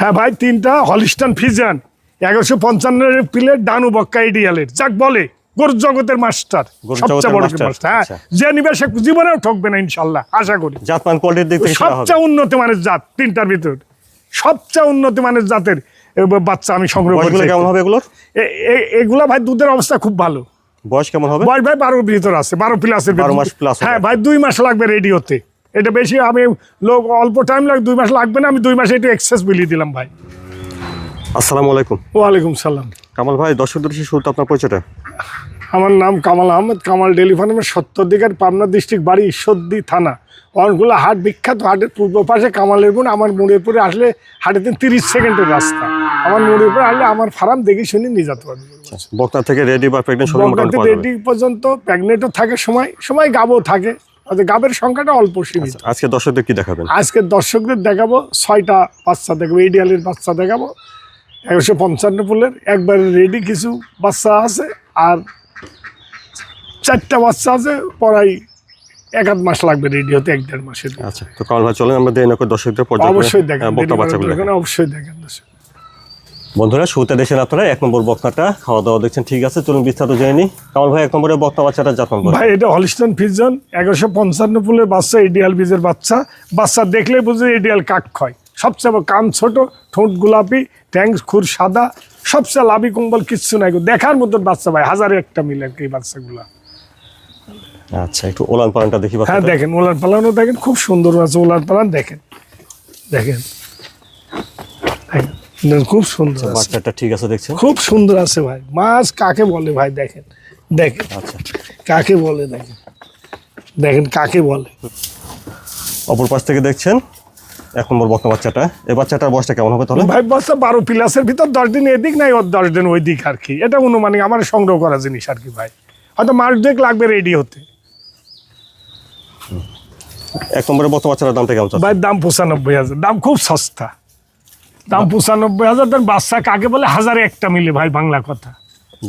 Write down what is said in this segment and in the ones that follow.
হ্যাঁ ভাই তিনটা হলিস্টান ফিজান এগারোশো পঞ্চান্নের প্লেট ডানু বক্কা আইডিয়ালের যাক বলে গরুর জগতের মাস্টার সবচেয়ে বড় মাস্টার, হ্যাঁ আচ্ছা। যে নিবে সে জীবনেও ঠকবে না ইনশাল্লাহ আশা করি। জাতমান কোয়ালিটির দিক থেকে সবচেয়ে উন্নত মানের জাত তিনটার ভিতর। সবচেয়ে উন্নত মানের জাতের বাচ্চা আমি সংগ্রহ করেছি। কেমন হবে এগুলোর? এগুলা ভাই দুধের অবস্থা খুব ভালো। বয়স কেমন হবে? বয়স ভাই বারোর ভিতর আছে বারো প্লাসের বারো মাস হবে। হ্যাঁ ভাই দুই মাস লাগবে রেডি হতে এটা বেশি আমি লোক অল্প টাইম লাগবে দুই মাস লাগবে না আমি দুই মাসে একটু এক্সেস বিলিয়ে দিলাম ভাই। আসসালামু আলাইকুম। ওয়ালাইকুম সালাম। কামাল ভাই দর্শকদের সাথে শুরুতে আপনার পরিচয়টা। আমার নাম কামাল আহমেদ কামাল ডেলি ফার্মের সত্তর দিকের পাবনা ডিস্ট্রিক্ট বাড়ি ঈশ্বরদী থানা। অনেকগুলো হাট বিখ্যাত হাটের পূর্ব পাশে কামালের গুণ আমার মোড়ের পরে আসলে হাটেতে তিরিশ সেকেন্ডের রাস্তা। আমার মোড়ের পরে আসলে আমার ফার্ম দেখে শুনে নিয়ে যেতে পারবে বক্তা থেকে রেডি বা প্রেগনেন্ট রেডি পর্যন্ত প্রেগনেন্টও থাকে সময় সময় গাবও থাকে। গাবের সংখ্যাটা অল্প সীমিত। আজকে দর্শকদের কি দেখাবেন? আজকে দর্শকদের দেখাবো ছয়টা বাচ্চা দেখাবো ইডিয়ালের বাচ্চা দেখাবো এগারোশো পঞ্চান্ন ফুলের একবারে রেডি কিছু বাচ্চা আছে আর চারটা বাচ্চা আছে পড়াই এক আধ মাস লাগবে রেডি হতে এক দেড় মাসের আচ্ছা তো ভাই চলেন আমরা নকর দর্শকদের অবশ্যই দেখেন অবশ্যই দেখেন দর্শক। বন্ধুরা শুরুতে দেখছেন আপনারা এক নম্বর বক্তাটা খাওয়া দাওয়া দেখছেন। ঠিক আছে চলুন বিস্তারিত জেনে নিই। কামাল ভাই এক নম্বরে বক্তা বাচ্চাটা বয়স ভাই এটা হলিস্টন ফিজন এগারোশো পঞ্চান্ন ফুলের বাচ্চা ইডিয়াল বীজের বাচ্চা। বাচ্চা দেখলে বুঝে ইডিয়াল কাক খয়। সবচেয়ে কান ছোট ঠোঁট গোলাপি ট্যাঙ্ক খুর সাদা সবচেয়ে লাভি কম্বল কিচ্ছু নাই। দেখার মতন বাচ্চা ভাই হাজারে একটা মিলে এই বাচ্চাগুলা। আচ্ছা একটু ওলান পালানটা দেখি হ্যাঁ দেখেন ওলান পালানও দেখেন খুব সুন্দর আছে ওলান পালান দেখেন, দেখেন, খুব সুন্দর বাচ্চাটা ঠিক আছে দেখছেন? খুব সুন্দর আছে ভাই। মাছ কাকে বলে ভাই দেখেন? দেখেন। আচ্ছা। কাকে বলে দেখেন? দেখেন কাকে বলে। অপর পাশ থেকে দেখছেন? এক নম্বর বক্তা বাচ্চাটা। এই বাচ্চাটার বয়সটা কেমন হবে তাহলে? ভাই বাচ্চা বারো প্লাসের ভিতর দশ দিন এদিক নাই ওর দশ দিন ওই দিক আর কি। এটা অনুমানিক আমার সংগ্রহ করা জিনিস আর কি ভাই। হয়তো মাস দুয়েক লাগবে রেডি হতে। এক নম্বরে বক্তা বাচ্চাটার দামটা কেমন? ভাই দাম পঁচানব্বই হাজার। দাম খুব সস্তা। দাম পঁচানব্বই হাজার দেন বাচ্চা কাকে বলে? হাজারে একটা মিলে ভাই বাংলা কথা।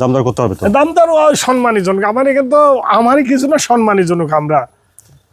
দাম দর করতে হবে তো? দাম তার সম্মানী জনক আমার এখানে তো আমারই কিছু না সম্মানী জনক আমরা।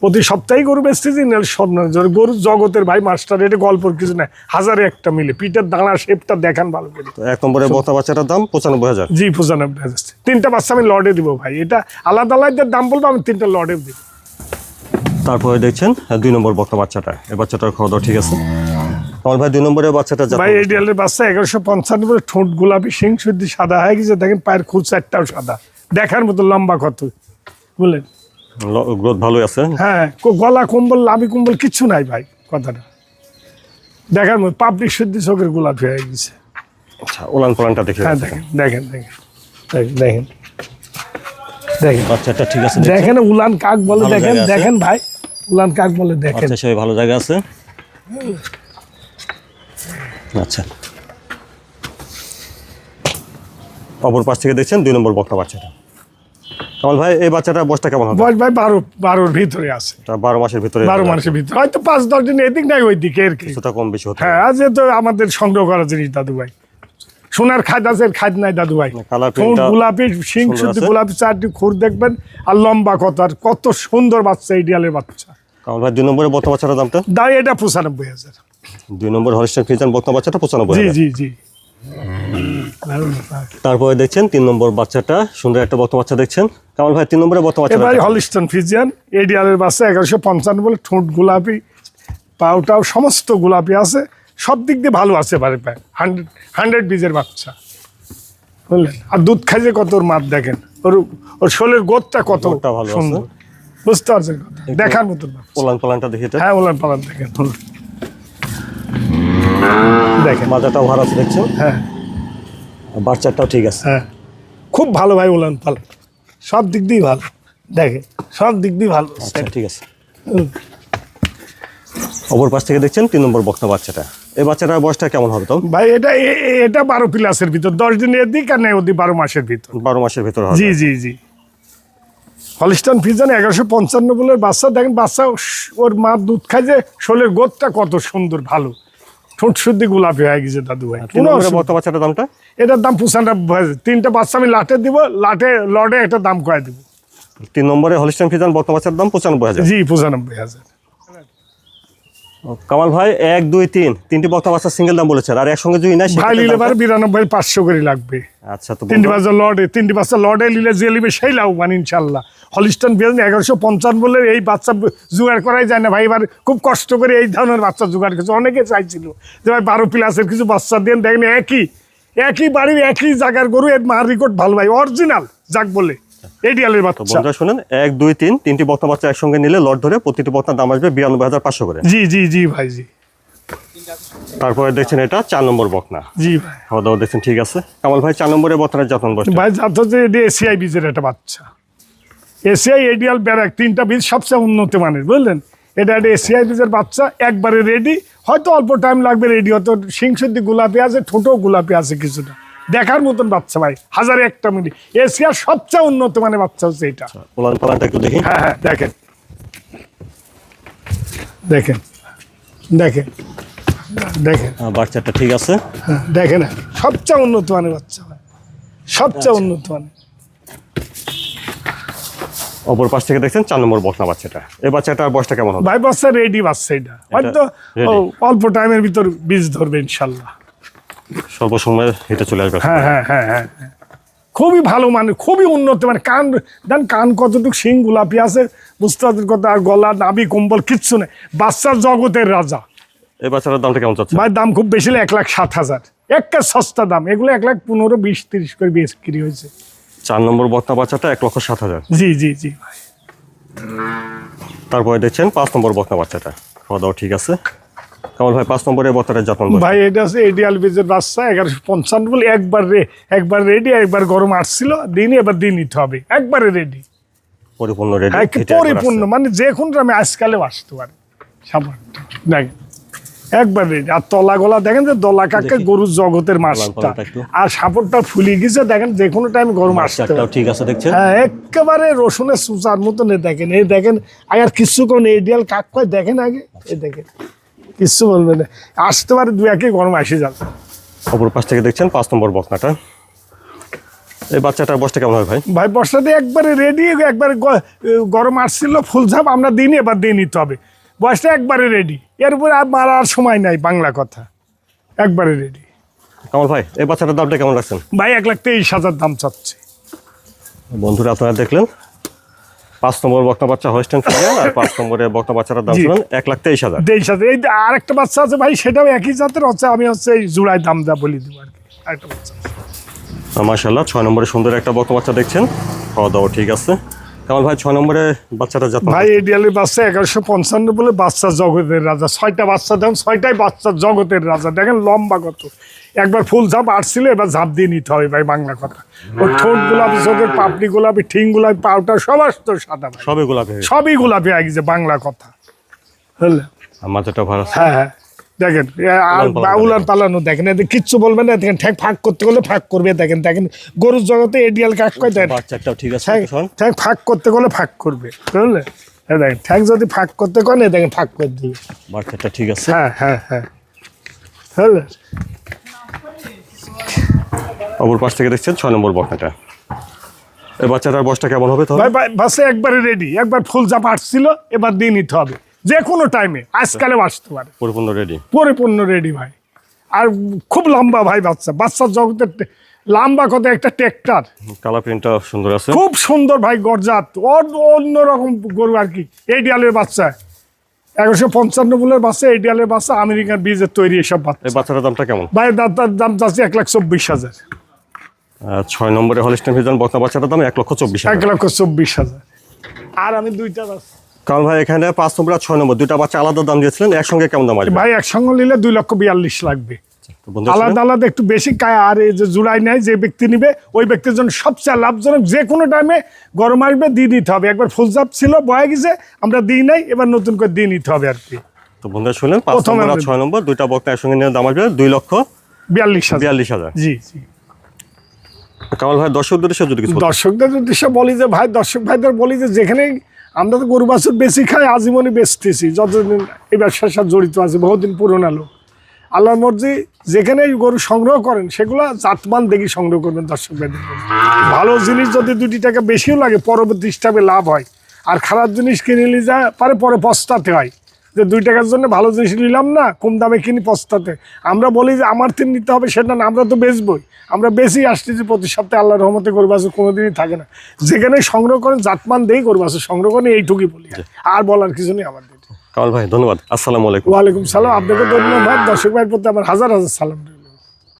প্রতি সপ্তাহে গরু বেচতেছি না সম্মানী জনক গরু জগতের ভাই মাস্টার এটা গল্পর কিছু না। হাজারে একটা মিলে। পিঠের দাঁড়া শেপটা দেখান ভালো করে। এক নম্বরে বক্তা বাচ্চাটার দাম পঁচানব্বই হাজার। জি পঁচানব্বই হাজার। তিনটা বাচ্চা আমি লডে দিব ভাই। এটা আলাদা আলাদা দাম বলব আমি তিনটা লডে দিব। তারপরে দেখছেন দুই নম্বর বক্তা বাচ্চাটা। এই বাচ্চাটার খাওয়া দাওয়া ঠিক আছে? আমার ভাই দুই নম্বরে বাচ্চাটা ভাই এই ডিয়ালের বাচ্চা এগারোশো পঞ্চানব্বই ঠোঁট গোলাপি সিং শুদ্ধ সাদা। হয়ে গেছে দেখেন পায়ের খুব চারটাও সাদা। দেখার মতো লম্বা কত বুঝলেন? গ্রোথ ভালোই আছে। হ্যাঁ গলা কম্বল লাভি কম্বল কিচ্ছু নাই ভাই কথাটা। দেখার মতো পাপড়ি শুদ্ধ চোখের গোলাপি হয়ে গেছে। আচ্ছা ওলান পালানটা দেখে হ্যাঁ দেখেন দেখেন দেখেন দেখেন দেখেন। বাচ্চাটা ঠিক আছে দেখেন উলান কাক বলে দেখেন দেখেন ভাই উলান কাক বলে দেখেন। আচ্ছা ভালো জায়গা আছে? আচ্ছা। অপর পাশ থেকে দেখছেন দুই নম্বর বক্তা বাচ্চাটা। কামাল ভাই এই বাচ্চাটা বয়সটা কেমন হবে? বয়স ভাই বারো বারোর ভিতরে আছে। বারো মাসের ভিতরে বারো মাসের ভিতরে। হয়তো পাঁচ দশ দিন এদিক নাই ওই দিকে কিছুটা কম বেশি হতে হ্যাঁ আজ তো আমাদের সংগ্রহ করা জিনিস দাদু ভাই। সোনার খাদ আছে খাদ নাই দাদু ভাই। গোলাপি শিং শুদ্ধ গোলাপি চারটি খুর দেখবেন আর লম্বা কত আর কত সুন্দর বাচ্চা ইডিয়ালের বাচ্চা। কামাল ভাই দুই নম্বরে বক্তা বাচ্চাটার দামটা? দাঁড়ি এটা পঁচানব্বই হাজার। দুই নম্বর হলিস্টার ফ্রিজান বক্তা বাচ্চাটা পঁচানব্বই জি জি জি। তারপরে দেখছেন তিন নম্বর বাচ্চাটা সুন্দর একটা বক্তা বাচ্চা দেখছেন। কামাল ভাই তিন নম্বরে বক্তা বাচ্চাটা এবারে হলিস্টন ফিজিয়ান এডিয়ালের বাচ্চা এগারোশো পঞ্চান্ন বলে ঠোঁট গোলাপি পাউটাও সমস্ত গোলাপি আছে সব দিক দিয়ে ভালো আছে এবারে প্রায়। হান্ড্রেড হান্ড্রেড বীজের বাচ্চা। বুঝলেন? আর দুধ খাইছে কত ওর মাপ দেখেন। ওর ওর শোলের গোদটা কত ভালো আছে। সুন্দর। বুঝতে পারছেন? দেখার মতন বাচ্চা। ওলান পালানটা দেখি হ্যাঁ ওলান পালান দেখেন। দেখেন। মাজাটাও ভালো আছে দেখছেন? হ্যাঁ। বাচ্চাটাও ঠিক আছে। হ্যাঁ। খুব ভালো ভাই ওলান পালান। সব দিক দিয়ে ভালো। দেখে সব দিক দিয়ে ভালো। আচ্ছা ঠিক আছে। অপর পাশ থেকে দেখছেন তিন নম্বর বক্তা বাচ্চাটা। এই বাচ্চাটার বয়সটা কেমন হবে তো ভাই এটা এটা বারো প্লাসের ভিতর। দশ দিন এদিক আর নেই বারো মাসের ভিতর। বারো মাসের ভিতর জি জি জি। হলিস্টান ফিজান এগারোশো পঞ্চান্ন বলের বাচ্চা। দেখেন বাচ্চা ওর মা দুধ খায় যে শোলের গোদটা কত সুন্দর ভালো। ঠোঁট শুদ্ধি গোলাপি হয়ে গেছে দাদু ভাই। বক্তা বাচ্চাটার দামটা? এটার দাম পঁচানব্বই। তিনটা বাচ্চা আমি লাটে দিব লাটে লডে একটা দাম কয়ে দিব। তিন নম্বরে হলিস্টান ফিজান বর্তমান বাচ্চার দাম পঁচানব্বই হাজার। জি পঁচানব্বই হাজার। কামাল ভাই এক দুই তিন। তিনটি বক্তা বাচ্চা সিঙ্গেল দাম বলেছেন। আর একসঙ্গে যদি নাই ভাই নিলে পারে বিরানব্বই পাঁচশো করে লাগবে। আচ্ছা তো তিনটি বাচ্চা লর্ডে তিনটি বাচ্চা লর্ডে নিলে যে নিবে সেই লাভবান ইনশাল্লাহ। হলিস্টন বিয়াজ এগারোশো পঞ্চান্ন বলে এই বাচ্চা জোগাড় করাই যায় না। ভাই এবার খুব কষ্ট করে এই ধরনের বাচ্চা জোগাড় করেছে। অনেকে চাইছিল যে ভাই বারো প্লাসের কিছু বাচ্চা দেন দেখেন একই একই বাড়ির একই জায়গার গরু এর মার রেকর্ড ভালো ভাই অরিজিনাল যাক বলে। এডিয়ালের তো বাচ্চা। বন্ধুরা শুনেন এক দুই তিন তিনটি বক্তা বাচ্চা একসঙ্গে নিলে লট ধরে প্রতিটি বক্তার দাম আসবে বিরানব্বই হাজার পাঁচশো করে। জি জি জি ভাই জি। তারপরে দেখছেন এটা চার নম্বর বকনা জি ভাই। খাওয়া দাওয়া দেখছেন ঠিক আছে। কামাল ভাই চার নম্বরে বক্তার যত্ন বসছে ভাই যাতে যে এটি এসিআই বীজের একটা বাচ্চা। এসিআই এডিয়াল ব্যারাক তিনটা বীজ সবচেয়ে উন্নত মানের বুঝলেন? এটা একটা এসিআই বীজের বাচ্চা একবারে রেডি হয়তো অল্প টাইম লাগবে রেডি হয়তো সিংসুদ্দি গোলাপি আছে ঠোঁটো গোলাপি আছে কিছুটা। দেখার মতন বাচ্চা ভাই হাজারে একটা মিলি। এশিয়ার সবচেয়ে উন্নত মানের বাচ্চা হচ্ছে এটা। একটু দেখি। হ্যাঁ হ্যাঁ দেখেন। দেখেন দেখেন দেখেন। বাচ্চাটা ঠিক আছে। হ্যাঁ, দেখেন সবচেয়ে উন্নত মানের বাচ্চা ভাই। সবচেয়ে উন্নত মানের। অপর পাশ থেকে দেখছেন চার নম্বর বকনা বাচ্চাটা। এই বাচ্চাটার বয়সটা কেমন হবে? ভাই বাচ্চা রেডি বাচ্চা এটা। হয়তো অল্প টাইমের ভিতর বীজ ধরবে ইনশাল্লাহ। স্বল্প সময়ে হেঁটে চলে আসবে হ্যাঁ হ্যাঁ হ্যাঁ। খুবই ভালো মানে খুবই উন্নত। মানে কান দেন কান কতটুকু শিং গোলাপি আছে বুঝতে কথা আর গলা নাবি কম্বল কিচ্ছু নেই। বাচ্চার জগতের রাজা। এই বাচ্চাটার দামটা কেমন চাচ্ছে? ভাই দাম খুব বেশি এক লাখ সাত হাজার। একটা সস্তা দাম। এগুলো এক লাখ পনেরো বিশ তিরিশ করে বিক্রি হয়েছে। চার নম্বর বকনা বাচ্চাটা এক লক্ষ সাত হাজার। জি জি জি ভাই। তারপরে দেখছেন পাঁচ নম্বর বকনা বাচ্চাটা। খাওয়া দাওয়া ঠিক আছে। কামাল ভাই পাঁচ নম্বরে যত্ন ভাই এটা আছে বাচ্চা এগারোশো পঞ্চান্ন বলে একবার রে একবার রেডি একবার গরম আসছিল দিনই এবার নিতে হবে একবারে রেডি পরিপূর্ণ রেডি হ্যাঁ, পরিপূর্ণ মানে যে কোনো আমি আজকালে আসতে পারে সামান্য। দেখেন একবার রেডি আর তলা গলা দেখেন যে দলা কাকা গরুর জগতের মাছটা। আর সাপড়টা ফুলি গেছে দেখেন যে কোনো টাইম গরম আসতে ঠিক আছে দেখছেন? হ্যাঁ একেবারে রসুনের সুচার মতন এ দেখেন এই দেখেন আর কিছু কোন এডিয়াল কাক কয় দেখেন আগে এই দেখেন। কিচ্ছু বলবে না। আসতে পারে দু একে গরম আসে যাবে। অপর পাশ থেকে দেখছেন পাঁচ নম্বর বকনাটা এই বাচ্চাটার বয়সটা কেমন হবে ভাই? ভাই বর্ষাতে একবারে রেডি একবারে গরম আসছিল ফুলঝাপ আমরা দিই এবার দিয়ে নিতে হবে। বয়সটা একবারে রেডি এরপরে আর মারার সময় নাই বাংলা কথা। একবারে রেডি কামাল ভাই এই বাচ্চাটার দামটা কেমন রাখছেন? ভাই এক লাখ তেইশ হাজার দাম চাচ্ছে। বন্ধুরা আপনারা দেখলেন পাঁচ নম্বর বক্তা বাচ্চা হোস্টেন ফিরিয়ান আর পাঁচ নম্বরের বক্তা বাচ্চাটার দাম। শুনুন এক লাখ তেইশ হাজার। তেইশ হাজার। এই আর একটা বাচ্চা আছে ভাই সেটাও একই জাতের হচ্ছে আমি হচ্ছে এই জোড়ায় দাম দা বলি দেবো আর কি। আরেকটা বাচ্চা। মাশাল্লাহ ছয় নম্বরে সুন্দর একটা বক্তা বাচ্চা দেখছেন। খাওয়া দাওয়া ঠিক আছে। কামাল ভাই ছয় নম্বরে বাচ্চাটা যত্ন ভাই এডিয়ালের বাচ্চা এগারোশো পঞ্চান্ন বলে বাচ্চা জগতের রাজা। ছয়টা বাচ্চা দেন ছয়টাই বাচ্চা জগতের রাজা। দেখেন লম্বা কত। একবার ফুল ঝাঁপ আসছিল এবার ঝাঁপ দিয়ে নিতে হবে ভাই বাংলা কথা। ওর ঠোঁট গোলাপি চোখের পাপড়ি গোলাপি ঠিং গোলাপি পাউটা সবার তো সাদা সবই গোলাপি। সবই গোলাপি হয়ে যে বাংলা কথা। বুঝলে? আর মাথাটা ভালো হ্যাঁ হ্যাঁ। দেখেন আর পালান বাউলার পালানো দেখেন এদের কিচ্ছু বলবেন না দেখেন ঠ্যাং ফাঁক করতে গেলে ফাঁক করবে দেখেন দেখেন গরুর জগতে এডিয়াল কাক কয় দেখেন বাচ্চাটাও ঠিক আছে ঠ্যাং শোন। ঠ্যাং ফাঁক করতে গেলে ফাঁক করবে বুঝলে? এই দেখেন ঠ্যাং যদি ফাঁক করতে কয় না দেখেন ফাঁক করে দিবে। বাচ্চাটা ঠিক আছে। হ্যাঁ হ্যাঁ হ্যাঁ। বুঝলে? অপর পাশ থেকে দেখছেন ছয় নম্বর বকনাটা এই বাচ্চাটার বয়সটা কেমন হবে তাহলে? ভাই ভাই বাসে একবারে রেডি একবার ফুল জাপ আসছিল এবার দিয়ে নিতে হবে। যে কোনো টাইমে আজকালেও আসতে পারে। পরিপূর্ণ রেডি পরিপূর্ণ রেডি ভাই। আর খুব লম্বা ভাই বাচ্চা। বাচ্চার জগতের লম্বা কত একটা ট্রেক্টর কালার প্রিন্টটা সুন্দর আছে। খুব সুন্দর ভাই গরজাত। অন্যরকম গরু আর কি। এই ডিয়ালের বাচ্চা। এগারোশো পঞ্চান্ন বলে বাসে এই ডিয়ালের বাচ্চা আমেরিকান বীজের তৈরি এসব বাচ্চা। বাচ্চার বাচ্চাটার দামটা কেমন? ভাই দাম দাম যাচ্ছে এক লাখ চব্বিশ হাজার। ছয় নম্বরে হলিস্টেন ভিজন বকনা বাচ্চাটার দাম এক লক্ষ চব্বিশ এক লক্ষ চব্বিশ হাজার। আর আমি দুইটা বাচ্চা কারণ ভাই এখানে পাঁচ নম্বর আর ছয় নম্বর দুইটা বাচ্চা আলাদা দাম দিয়েছিলেন একসঙ্গে কেমন দাম আসবে? ভাই একসঙ্গে নিলে দুই লক্ষ বিয়াল্লিশ লাগবে। আলাদা আলাদা একটু বেশি কায় আর এই যে জুলাই নেয় যে ব্যক্তি নিবে ওই ব্যক্তির জন্য সবচেয়ে লাভজনক যে কোনো টাইমে গরম আসবে দিয়ে নিতে হবে। একবার ফুলজাপ ছিল বয়ে গেছে আমরা দিই নাই এবার নতুন করে দিয়ে নিতে হবে আর কি। তো বন্ধুরা শুনলেন পাঁচ প্রথমে নম্বর আর ছয় নম্বর দুইটা বক্তা একসঙ্গে নিয়ে দাম আসবে দুই লক্ষ বিয়াল্লিশ হাজার। বিয়াল্লিশ হাজার। জি জি। কামাল ভাই দর্শকদের যদি কিছু। দর্শকদের উদ্দেশ্যে বলি যে ভাই দর্শক ভাইদের বলি যে যেখানেই আমরা তো গরু বাছুর বেশি খাই আজীবনই বেচতেছি। যতদিন এই ব্যবসার সাথে জড়িত আছে বহুদিন পুরোনো লোক। আল্লাহর মর্জি, যেখানেই গরু সংগ্রহ করেন, সেগুলো জাতমান দেখি সংগ্রহ করবেন দর্শক ভালো জিনিস যদি দুটি টাকা বেশিও লাগে, পরবর্তী হিসাবে লাভ হয়। আর খারাপ জিনিস কিনে নিয়ে যায় পারে পরে পস্তাতে হয়। যে দুই টাকার জন্য ভালো জিনিস নিলাম না, কম দামে কিনি পস্তাতে। আমরা বলি যে আমার তিন নিতে হবে, সেটা না, আমরা তো বেচবই। আমরা বেশি আসতেছি প্রতি সপ্তাহে আল্লাহ রহমতে করবাসে কোনোদিনই থাকে না। যেখানে সংগ্রহ করেন, জাতমান দেই করবাসে সংগ্রহ করেন, এইটুকুই বলি। আর বলার কিছু নেই আমাদের। কামাল ভাই, ধন্যবাদ। আসসালামু আলাইকুম। ওয়ালাইকুম সালাম। আপনাকে ধন্যবাদ। দর্শক ভাইয়ের প্রতি আমার হাজার হাজার সালাম।